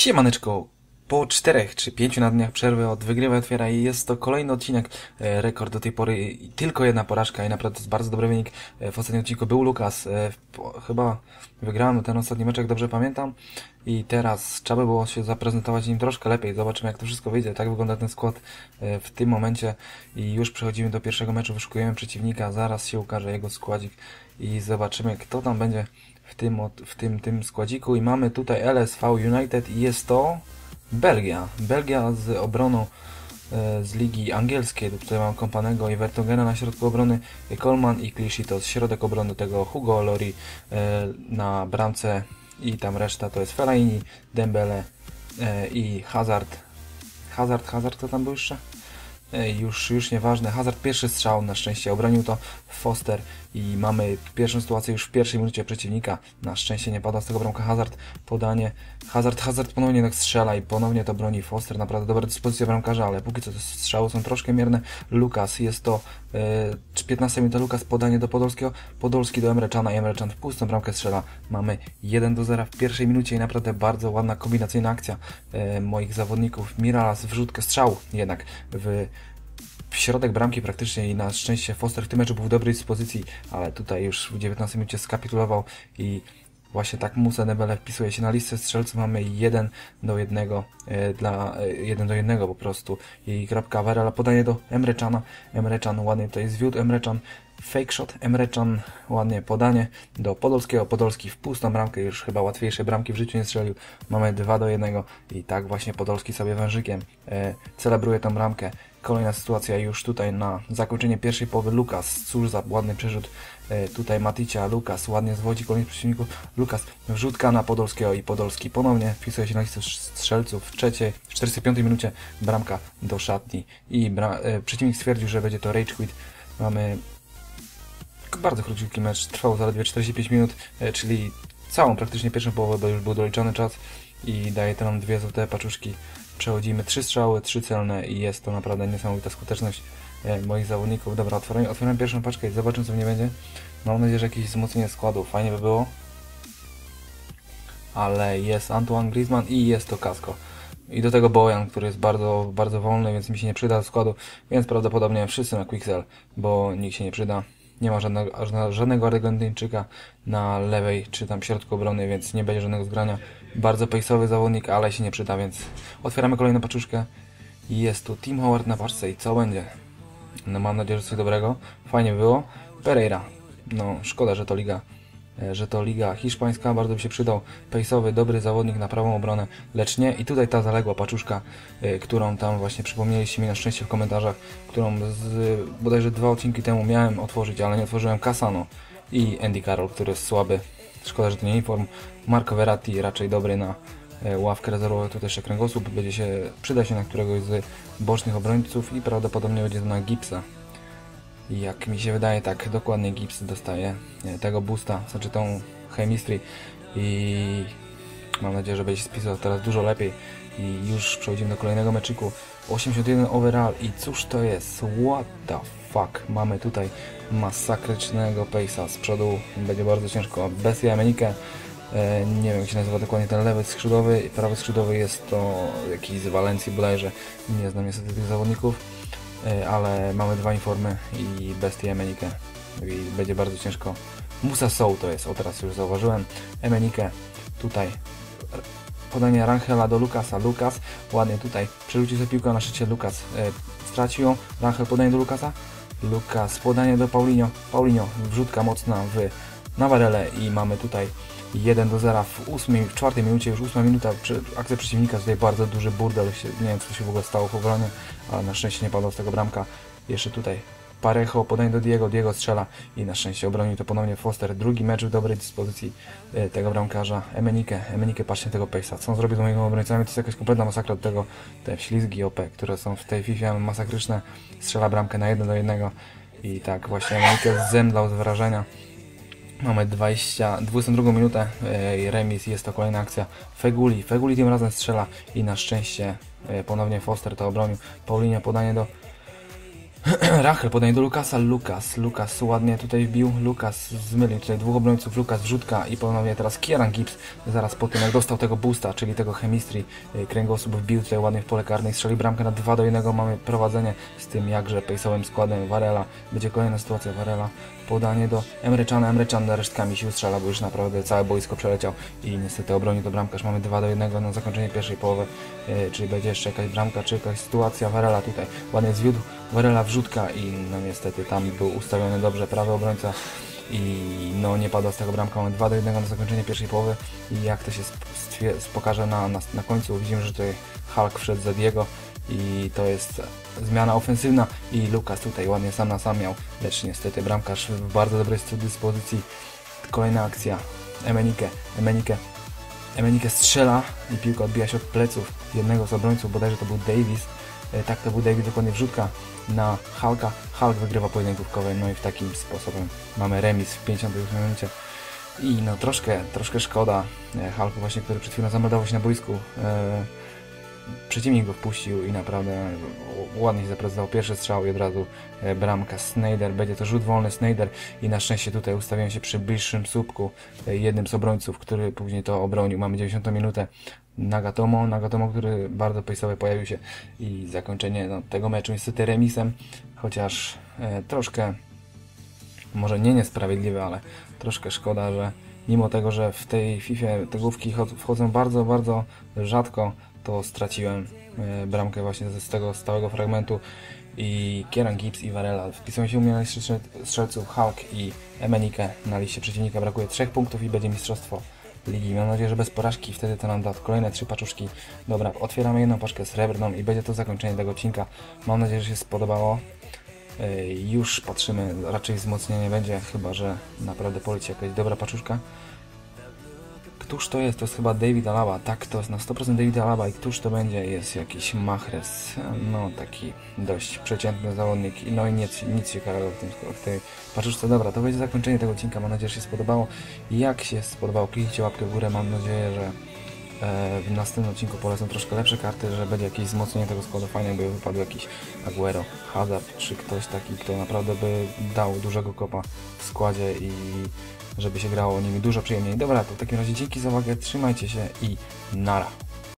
Siemaneczko, po czterech czy pięciu na dniach przerwy od wygrywa otwiera i jest to kolejny odcinek, e, rekord do tej pory, i tylko jedna porażka i naprawdę to jest bardzo dobry wynik. E, W ostatnim odcinku był Lukas, e, chyba wygrałem ten ostatni mecz, jak dobrze pamiętam. I teraz trzeba by było się zaprezentować nim troszkę lepiej, zobaczymy jak to wszystko wyjdzie, tak wygląda ten skład w tym momencie. I już przechodzimy do pierwszego meczu, wyszukujemy przeciwnika, zaraz się ukaże jego składzik i zobaczymy kto tam będzie w tym, w tym, tym składziku i mamy tutaj LSV United i jest to Belgia. Belgia z obroną e, z ligi angielskiej. Tutaj mam Kompanego i Vertongena na środku obrony, Coleman i Clichy to środek obrony tego Hugo Lori e, na bramce i tam reszta to jest Fellaini, Dembele e, i Hazard. Hazard, Hazard, kto tam był jeszcze? Już, już nieważne. Hazard pierwszy strzał, na szczęście obronił to Foster i mamy pierwszą sytuację już w pierwszej minucie przeciwnika. Na szczęście nie pada z tego bramka Hazard. Podanie. Hazard, Hazard ponownie tak strzela i ponownie to broni Foster. Naprawdę dobra dyspozycja bramkarza, ale póki co te strzały są troszkę mierne. Lukas, jest to e, 15 minuta Lukas, podanie do Podolskiego. Podolski do Emreczana, Emreczan w pustą bramkę strzela. Mamy 1 do 0 w pierwszej minucie i naprawdę bardzo ładna kombinacyjna akcja e, moich zawodników. Miralas wrzutkę strzał jednak w w środek bramki praktycznie i na szczęście Foster w tym meczu był w dobrej dyspozycji, ale tutaj już w 19 minucie skapitulował i właśnie tak Musa Dembele wpisuje się na listę strzelców. Mamy 1 do 1 e, dla e, 1 do 1 po prostu i kropka Warela podanie do Emreczana. Emreczan ładnie tutaj zwiódł Emreczan fake shot, Emreczan ładnie podanie do Podolskiego, Podolski w pustą bramkę, już chyba łatwiejsze bramki w życiu nie strzelił. Mamy 2 do 1 i tak właśnie Podolski sobie wężykiem e, celebruje tą bramkę. Kolejna sytuacja już tutaj na zakończenie pierwszej połowy. Lukas, cóż za ładny przerzut e, tutaj Maticia, Lukas ładnie zwodzi kolejnych przeciwników, Lukas wrzutka na Podolskiego i Podolski ponownie wpisuje się na listę strzelców. W trzeciej, w 45 minucie bramka do szatni. I e, przeciwnik stwierdził, że będzie to rage quit. Mamy bardzo króciutki mecz, trwał zaledwie 45 minut, e, czyli całą praktycznie pierwszą połowę, bo już był doliczony czas i daje to nam dwie złote paczuszki. Przechodzimy trzy strzały, trzy celne i jest to naprawdę niesamowita skuteczność e, moich zawodników. Dobra, otwieram, otwieram pierwszą paczkę i zobaczę co w niej będzie. Mam nadzieję, że jakieś wzmocnienie składu, fajnie by było. Ale jest Antoine Griezmann i jest to Casco. I do tego Bojan, który jest bardzo, bardzo wolny, więc mi się nie przyda do składu, więc prawdopodobnie wszyscy na Quixel, bo nikt się nie przyda. Nie ma żadnego- żadnego Argentyńczyka na lewej czy tam środku obrony, więc nie będzie żadnego zgrania. Bardzo pejsowy zawodnik, ale się nie przyda, więc otwieramy kolejną paczuszkę. Jest tu Tim Howard na paczce i co będzie? No mam nadzieję, że coś dobrego. Fajnie było. Pereira. No szkoda, że to liga e, że to liga hiszpańska, bardzo by się przydał pejsowy, dobry zawodnik na prawą obronę, lecz nie. I tutaj ta zaległa paczuszka, e, którą tam właśnie przypomnieliście mi na szczęście w komentarzach, którą z, bodajże dwa odcinki temu miałem otworzyć, ale nie otworzyłem Casano i Andy Carroll, który jest słaby. Szkoda, że to nie inform. Marco Verratti raczej dobry na e, ławkę rezerwową, to też kręgosłup, będzie się, przyda się na któregoś z bocznych obrońców i prawdopodobnie będzie to na Gipsa. Jak mi się wydaje, tak dokładnie Gips dostaje e, tego boosta, znaczy tą chemistry i mam nadzieję, że będzie spisał teraz dużo lepiej i już przechodzimy do kolejnego meczyku 81 overall i cóż to jest? What the fuck? Mamy tutaj masakrycznego pace'a z przodu, będzie bardzo ciężko. Bestia Emenikę, e, nie wiem jak się nazywa dokładnie ten lewy skrzydłowy, prawy skrzydłowy jest to jakiś z Walencji bodajże, nie znam niestety tych zawodników. E, ale mamy dwa informy i bestię Emenikę i będzie bardzo ciężko. Musa Soul to jest, o teraz już zauważyłem. Emenikę tutaj podanie Rangela do Lukasa. Lukas ładnie tutaj przerzucił sobie piłkę na szczycie. Lukas e, stracił ją. Rangel podanie do Lukasa. Lukas podanie do Paulinho. Paulinho wrzutka mocna w Navarele i mamy tutaj 1 do 0 w 8, w czwartej minucie, już 8 minuta, akcja przeciwnika, tutaj bardzo duży burdel, nie wiem co się w ogóle stało w obronie, ale na szczęście nie padła z tego bramka. Jeszcze tutaj Parejo, podanie do Diego, Diego strzela i na szczęście obronił to ponownie Foster. Drugi mecz w dobrej dyspozycji e, tego bramkarza. Emenike, Emenike, patrzcie tego pace'a. Co on zrobi z moimi obrońcami? To jest jakaś kompletna masakra do tego. Te ślizgi OP, które są w tej FIFA masakryczne. Strzela bramkę na 1 do 1 i tak właśnie Emenike zemdlał z wrażenia. Mamy 20, 22 minutę e, remis, jest to kolejna akcja Feguli. Feguli tym razem strzela i na szczęście e, ponownie Foster to obronił. Paulinia podanie do Rachel podaje do Lukasa, Lukas, Lukas ładnie tutaj wbił, Lukas zmylił tutaj dwóch obrońców, Lukas wrzutka i ponownie teraz Kieran Gibbs, zaraz po tym jak dostał tego boosta, czyli tego chemistry, y, kręgosłup wbił tutaj ładnie w pole karne strzeli bramkę na 2 do 1, mamy prowadzenie z tym jakże pejsowym składem Varela, będzie kolejna sytuacja. Varela, podanie do Emryczana, Emryczan resztkami sił strzela, bo już naprawdę całe boisko przeleciał i niestety obronił to bramkarz, mamy 2 do 1 na zakończenie pierwszej połowy, y, czyli będzie jeszcze jakaś bramka, czy jakaś sytuacja? Varela tutaj, ładnie zwiódł Varela wrzutka i no niestety tam był ustawiony dobrze prawy obrońca i no nie padła z tego bramka, mamy 2 do 1 na zakończenie pierwszej połowy i jak to się pokaże na, na, na końcu, widzimy, że tutaj Hulk wszedł za Diego i to jest zmiana ofensywna i Lukas tutaj ładnie sam na sam miał, lecz niestety bramkarz w bardzo dobrej dyspozycji. Kolejna akcja, Emenike, Emenike Emenike strzela i piłka odbija się od pleców jednego z obrońców, bodajże to był Davis. E, Tak, to był Davis, dokładnie wrzutka na Hulka. Hulk wygrywa pojedynkówkowe, no i w takim sposobem mamy remis w 58 minucie. I no troszkę, troszkę szkoda e, Hulku właśnie, który przed chwilą zameldował się na boisku. E, przeciwnik go wpuścił i naprawdę ładnie się zaprezentował pierwszy strzał i od razu bramka Snyder, będzie to rzut wolny Snyder i na szczęście tutaj ustawiłem się przy bliższym słupku jednym z obrońców, który później to obronił, mamy 90 minutę Nagatomo, Nagatomo, który bardzo pejsowy pojawił się i zakończenie no, tego meczu niestety remisem, chociaż e, troszkę może nie niesprawiedliwe, ale troszkę szkoda, że mimo tego, że w tej FIFA te główki chod- wchodzą bardzo, bardzo rzadko, to straciłem e, bramkę właśnie z tego stałego fragmentu i Kieran Gibbs i Varela wpisują się u mnie na liście strzel- strzelców Hulk i Emenike na liście przeciwnika. Brakuje trzech punktów i będzie mistrzostwo ligi. Mam nadzieję, że bez porażki wtedy to nam da kolejne trzy paczuszki. Dobra, otwieramy jedną paczkę srebrną i będzie to zakończenie tego odcinka. Mam nadzieję, że się spodobało. Już patrzymy, raczej wzmocnienie będzie, chyba że naprawdę poleci jakaś dobra paczuszka. Któż to jest? To jest chyba David Alaba. Tak, to jest na 100% David Alaba. I któż to będzie? Jest jakiś Mahrez. No, taki dość przeciętny zawodnik. No i nic, nic ciekawego w, tym, w tej paczuszce. Dobra, to będzie zakończenie tego odcinka. Mam nadzieję, że się spodobało. Jak się spodobało, kliknijcie łapkę w górę. Mam nadzieję, że w następnym odcinku polecą troszkę lepsze karty, że będzie jakieś wzmocnienie tego składu fajnie, by wypadł jakiś Aguero, Hazard, czy ktoś taki, kto naprawdę by dał dużego kopa w składzie i żeby się grało nimi dużo przyjemniej. Dobra, to w takim razie dzięki za uwagę, trzymajcie się i nara.